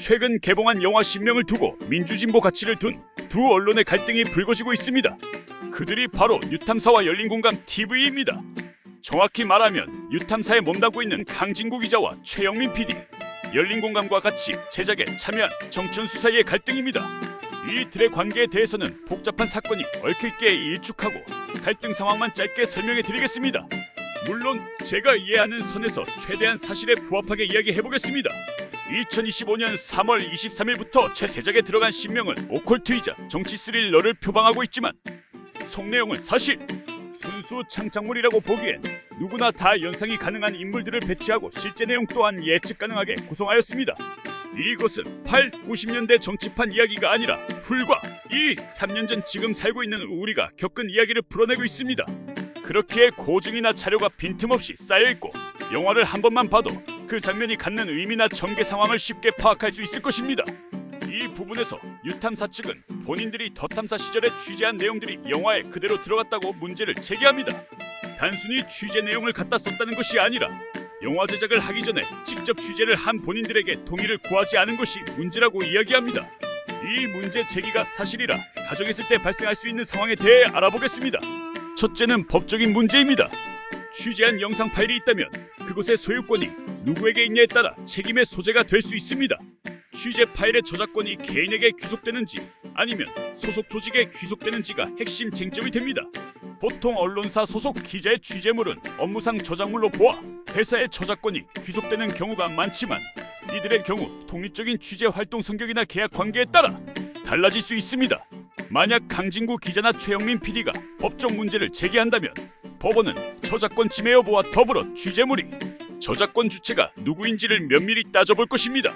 최근 개봉한 영화 신명을 두고 민주진보 가치를 둔 두 언론의 갈등이 불거지고 있습니다. 그들이 바로 뉴탐사와 열린공감 TV입니다. 정확히 말하면 뉴탐사에 몸담고 있는 강진구 기자와 최영민 PD, 열린공감과 같이 제작에 참여한 정춘수사의 갈등입니다. 이들의 관계에 대해서는 복잡한 사건이 얽혀있기에 일축하고 갈등 상황만 짧게 설명해 드리겠습니다. 물론 제가 이해하는 선에서 최대한 사실에 부합하게 이야기해 보겠습니다. 2025년 3월 23일부터 최세작에 들어간 신명은 오컬트이자 정치 스릴러를 표방하고 있지만 속 내용은 사실 순수 창작물이라고 보기엔 누구나 다 연상이 가능한 인물들을 배치하고 실제 내용 또한 예측 가능하게 구성하였습니다. 이것은 8, 90년대 정치판 이야기가 아니라 불과 2, 3년 전 지금 살고 있는 우리가 겪은 이야기를 풀어내고 있습니다. 그렇게 고증이나 자료가 빈틈없이 쌓여있고 영화를 한 번만 봐도 그 장면이 갖는 의미나 전개 상황을 쉽게 파악할 수 있을 것입니다. 이 부분에서 유탐사 측은 본인들이 더 탐사 시절에 취재한 내용들이 영화에 그대로 들어갔다고 문제를 제기합니다. 단순히 취재 내용을 갖다 썼다는 것이 아니라 영화 제작을 하기 전에 직접 취재를 한 본인들에게 동의를 구하지 않은 것이 문제라고 이야기합니다. 이 문제 제기가 사실이라 가정했을 때 발생할 수 있는 상황에 대해 알아보겠습니다. 첫째는 법적인 문제입니다. 취재한 영상 파일이 있다면 그곳의 소유권이 누구에게 있냐에 따라 책임의 소재가 될 수 있습니다. 취재 파일의 저작권이 개인에게 귀속되는지 아니면 소속 조직에 귀속되는지가 핵심 쟁점이 됩니다. 보통 언론사 소속 기자의 취재물은 업무상 저작물로 보아 회사의 저작권이 귀속되는 경우가 많지만 이들의 경우 독립적인 취재 활동 성격이나 계약 관계에 따라 달라질 수 있습니다. 만약 강진구 기자나 최영민 PD가 법적 문제를 제기한다면 법원은 저작권 침해 여부와 더불어 취재물이 저작권 주체가 누구인지를 면밀히 따져볼 것입니다.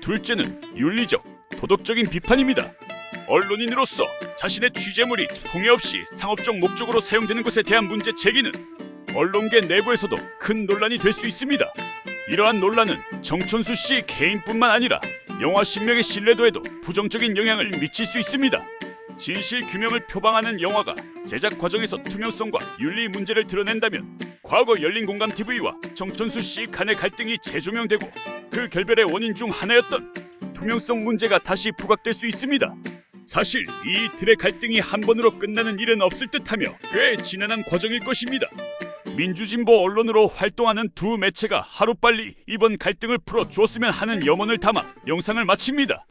둘째는 윤리적, 도덕적인 비판입니다. 언론인으로서 자신의 취재물이 통해 없이 상업적 목적으로 사용되는 것에 대한 문제 제기는 언론계 내부에서도 큰 논란이 될 수 있습니다. 이러한 논란은 정천수 씨 개인뿐만 아니라 영화 신명의 신뢰도에도 부정적인 영향을 미칠 수 있습니다. 진실 규명을 표방하는 영화가 제작 과정에서 투명성과 윤리 문제를 드러낸다면 과거 열린공감 TV와 정천수 씨 간의 갈등이 재조명되고 그 결별의 원인 중 하나였던 투명성 문제가 다시 부각될 수 있습니다. 사실 이 틀의 갈등이 한 번으로 끝나는 일은 없을 듯하며 꽤 지난한 과정일 것입니다. 민주진보 언론으로 활동하는 두 매체가 하루빨리 이번 갈등을 풀어 주었으면 하는 염원을 담아 영상을 마칩니다.